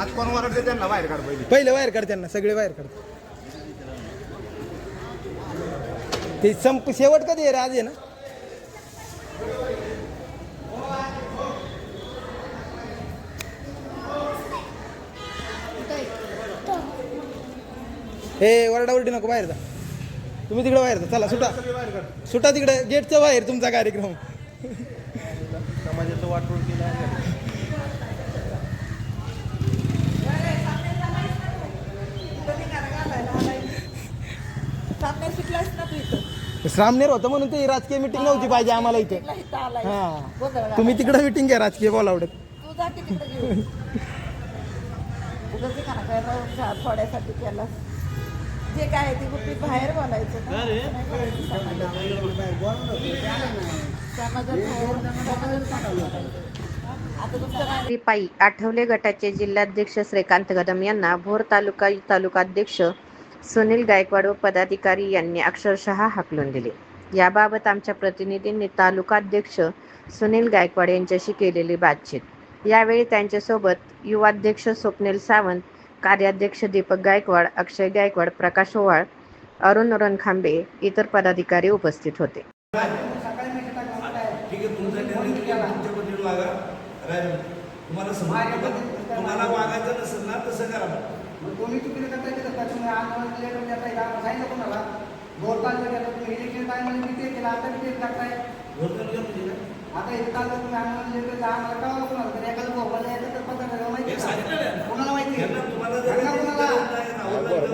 आज कोण वरडते त्यांना? बाहेर काढ पहिले. पहिले बाहेर काढ त्यांना सगळे बाहेर काढ. ते संप शेवट कधी आहे रे? आज आहे ना? हे वरडावरडी नको बाहेर जा. तुम्ही तिकडे बाहेर जा. चला सुटा. सुटा तिकडे. गेटच्या बाहेर तुमचा कार्यक्रम. समाजाचं वाटोळ केलं आहे. सामनेर होतं म्हणून ते राजकीय मिटिंग नव्हती पाहिजे आम्हाला इथे. हा. तुम्ही तिकडे मिटिंग घ्या राजकीय बोल आवडत तू जा तिकडे घेऊन. उगाच ते खाना काय थोड्यासाठी केला जे काय ते गुपित बाहेर बोलायचं ना. रिपाई आठवले गटाचे जिल्हाध्यक्ष श्रीकांत कदम यांना भोर तालुका तालुकाध्यक्ष सुनील गायकवाड व पदाधिकारी यांनी अक्षरशः हाकलून दिले. याबाबत आमच्या प्रतिनिधींनी तालुकाध्यक्ष सुनील गायकवाड यांच्याशी केलेली बातचीत. यावेळी त्यांच्यासोबत युवाध्यक्ष स्वप्नील सावंत कार्याध्यक्ष दीपक गायकवाड अक्षय गायकवाड प्रकाश ओवाळ अरुण रणखांबे इतर पदाधिकारी उपस्थित होते. आता म्हणजे चाललं तुम्ही आम्हाला कळवलं कोणाला तर एखादं माहिती. कोणाला माहिती आहे? यांना तुम्हाला जर सांगा त्याची कोणाला? गरज नाही,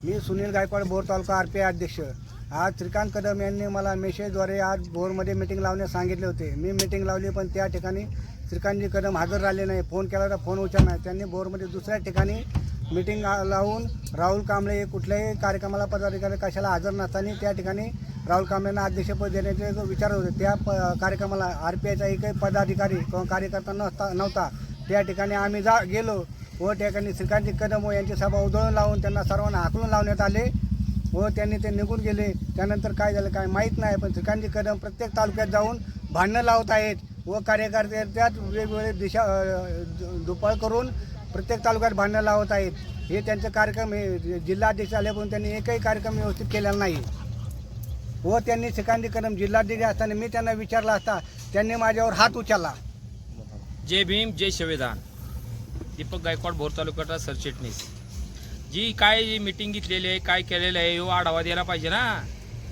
मी Sunil Gaikwad Bor taluka R P I अध्यक्ष. आज श्रीकांत कदम यांनी मला मेसेजद्वारे आज भोरमध्ये मीटिंग लावण्यास सांगितले होते. मी मीटिंग लावली पण त्या ठिकाणी श्रीकांतजी कदम हजर राहिले नाही. फोन केला तर फोन उचल नाही. त्यांनी भोरमध्ये दुसऱ्या ठिकाणी मीटिंग लावून राहुल कांबळे हे कुठल्याही कार्यक्रमाला पदाधिकारी कशाला हजर नसताना त्या ठिकाणी राहुल कांबळेंना अध्यक्षपद देण्याचे विचार होते त्या प कार्यक्रमाला आर पी आयचा एकही पदाधिकारी किंवा कार्यकर्ता नसता नव्हता. त्या ठिकाणी आम्ही जा गेलो व त्या ठिकाणी श्रीकांतजी कदम व यांची सभा उधळून लावून त्यांना सर्वांना हाकलून लावण्यात आले. व त्यांनी ते निघून गेले. त्यानंतर काय झालं काय माहीत नाही पण श्रीकांतजी कदम प्रत्येक तालुक्यात जाऊन भांडणं लावत आहेत व कार्यकर्ते त्यात वेगवेगळे दिशा अ, दुपाळ करून प्रत्येक तालुक्यात भांडणं लावत आहेत. हे त्यांचे कार्यक्रम हे जिल्हाध्यक्ष आल्यापासून त्यांनी एकही कार्यक्रम व्यवस्थित केलेला नाही. व त्यांनी श्रीकांती कदम जिल्हाध्यक्ष असताना मी त्यांना विचारला असता त्यांनी माझ्यावर हात उचलला. जय भीम जय संविधान. दीपक गायकवाड भोर तालुक्याचा सरचिटणीस. जी काय मीटिंग मिटिंग घेतलेली आहे काय केलेलं आहे हो आढावा द्यायला पाहिजे ना.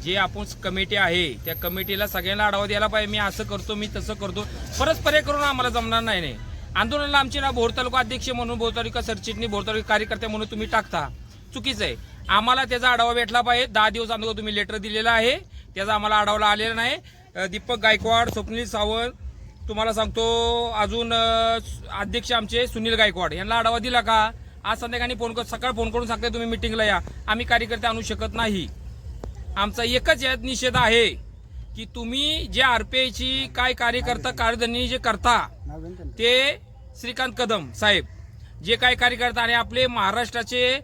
जे आपण कमिटी आहे त्या कमिटीला सगळ्यांना आढावा द्यायला पाहिजे. मी असं करतो मी तसं करतो. परस्पर करून आम्हाला जमणार नाही नाही. आंदोलनाला आमचे ना भोर तालुका अध्यक्ष म्हणून भोर तालुका सरचिटणी भोर तालुका कार्यकर्ते म्हणून तुम्ही टाकता. चुकीचं आहे. आम्हाला त्याचा आढावा भेटला पाहिजे. दहा दिवस अगोदर तुम्ही लेटर दिलेलं आहे. त्याचा आम्हाला आढावा आलेला नाही. दीपक गायकवाड स्वप्नील सावंत तुम्हाला सांगतो अजून अध्यक्ष आमचे सुनील गायकवाड. यांना आढावा दिला का? आज संध्याकाळी फोन कर सकाळ फोन करून सांगते तुम्ही मिटिंगला या. आम्ही कार्यकर्ते आणू शकत नाही. आमचा एकच यात निषेध आहे की तुम्ही जे आरपीआयची काय कार्यकर्ता कार्यधनी जे करता ते श्रीकांत कदम साहेब. जे काय कार्यकर्ता आणि आपले महाराष्ट्राचे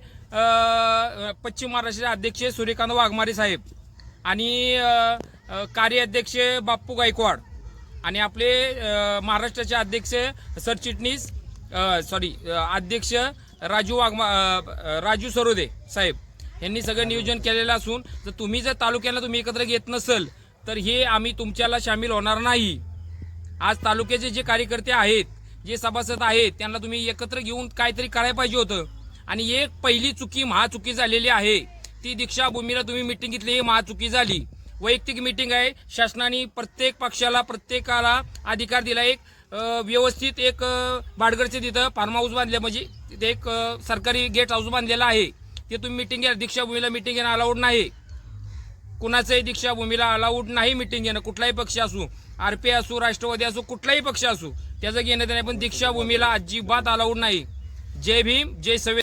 पश्चिम महाराष्ट्राचे अध्यक्ष सूर्यकांत वाघमारे साहेब आणि कार्य अध्यक्ष कार्याध्यक्ष बाप्पू गायकवाड आणि आपले महाराष्ट्राचे अध्यक्ष सरचिटणीस सॉरी अध्यक्ष राजू वाघमा राजू सरोदे साहेब यांनी सगळं नियोजन केलेलं असून जर तुम्ही जर तालुक्याला तुम्ही एकत्र घेत नसल तर हे आम्ही तुमच्याला सामील होणार नाही. आज तालुक्याचे जे कार्यकर्ते आहेत जे सभासद आहेत त्यांना तुम्ही एकत्र घेऊन काहीतरी करायला पाहिजे होतं. आणि एक पहिली चुकी महाचुकी झालेली आहे. ती दीक्षाभूमीला तुम्ही मिटिंग घेतली ही महाचुकी झाली. वैयक्तिक मिटिंग आहे. शासनाने प्रत्येक पक्षाला प्रत्येकाला अधिकार दिला. एक व्यवस्थित एक भाडगडचे तिथं फार्म हाऊस बांधले. म्हणजे तिथे एक सरकारी गेट हाऊस बांधलेला आहे. ते तुम्ही मिटिंग घ्या दीक्षाभूमीला मिटिंग घेणं अलाउड नाही. कुणाचंही दीक्षाभूमीला अलाउड नाही मिटिंग घेणं. कुठलाही पक्ष असू आरपी असू राष्ट्रवादी असू कुठलाही पक्ष असू त्याचं घेणं देणं पण दीक्षाभूमीला अजिबात अलाउड नाही. जय भीम जय सवे